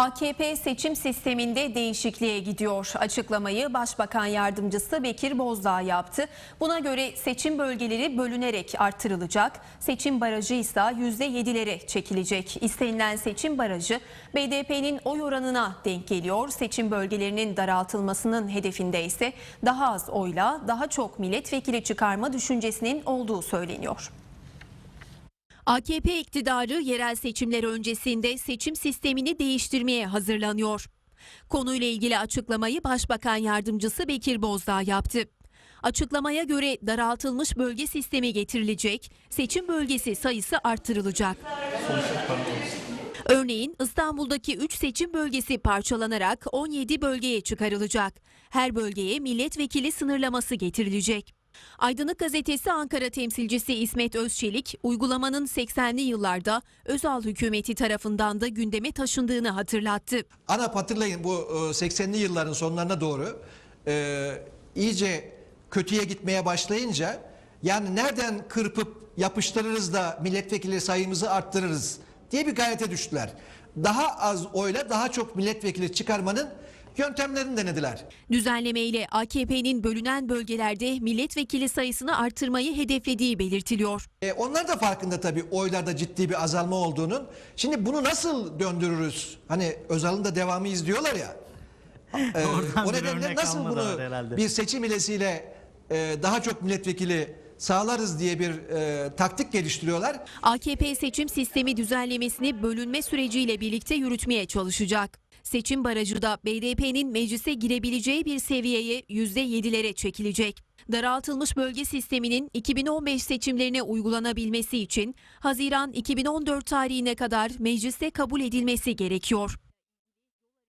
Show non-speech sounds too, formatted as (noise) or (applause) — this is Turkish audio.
AKP seçim sisteminde değişikliğe gidiyor. Açıklamayı Başbakan Yardımcısı Bekir Bozdağ yaptı. Buna göre seçim bölgeleri bölünerek artırılacak. Seçim barajı ise %7'lere çekilecek. İstenilen seçim barajı BDP'nin oy oranına denk geliyor. Seçim bölgelerinin daraltılmasının hedefinde ise daha az oyla daha çok milletvekili çıkarma düşüncesinin olduğu söyleniyor. AKP iktidarı yerel seçimler öncesinde seçim sistemini değiştirmeye hazırlanıyor. Konuyla ilgili açıklamayı Başbakan Yardımcısı Bekir Bozdağ yaptı. Açıklamaya göre daraltılmış bölge sistemi getirilecek, seçim bölgesi sayısı artırılacak. Örneğin İstanbul'daki 3 seçim bölgesi parçalanarak 17 bölgeye çıkarılacak. Her bölgeye milletvekili sınırlaması getirilecek. Aydınlık Gazetesi Ankara temsilcisi İsmet Özçelik, uygulamanın 80'li yıllarda Özal hükümeti tarafından da gündeme taşındığını hatırlattı. ANAP hatırlayın bu e, 80'li yılların sonlarına doğru e, iyice kötüye gitmeye başlayınca yani nereden kırpıp yapıştırırız da milletvekili sayımızı arttırırız diye bir gayrete düştüler. Daha az oyla daha çok milletvekili çıkarmanın yöntemlerini denediler. Düzenleme ile AKP'nin bölünen bölgelerde milletvekili sayısını artırmayı hedeflediği belirtiliyor. E, onlar da farkında tabii oylarda ciddi bir azalma olduğunun. Şimdi bunu nasıl döndürürüz? Hani Özal'ın da devamı izliyorlar ya. (laughs) E, o nedenle nasıl bunu herhalde. bir seçim ilesiyle e, daha çok milletvekili sağlarız diye bir e, taktik geliştiriyorlar. AKP seçim sistemi düzenlemesini bölünme süreciyle birlikte yürütmeye çalışacak. Seçim barajı da BDP'nin meclise girebileceği bir seviyeye %7'lere çekilecek. Daraltılmış bölge sisteminin 2015 seçimlerine uygulanabilmesi için Haziran 2014 tarihine kadar mecliste kabul edilmesi gerekiyor.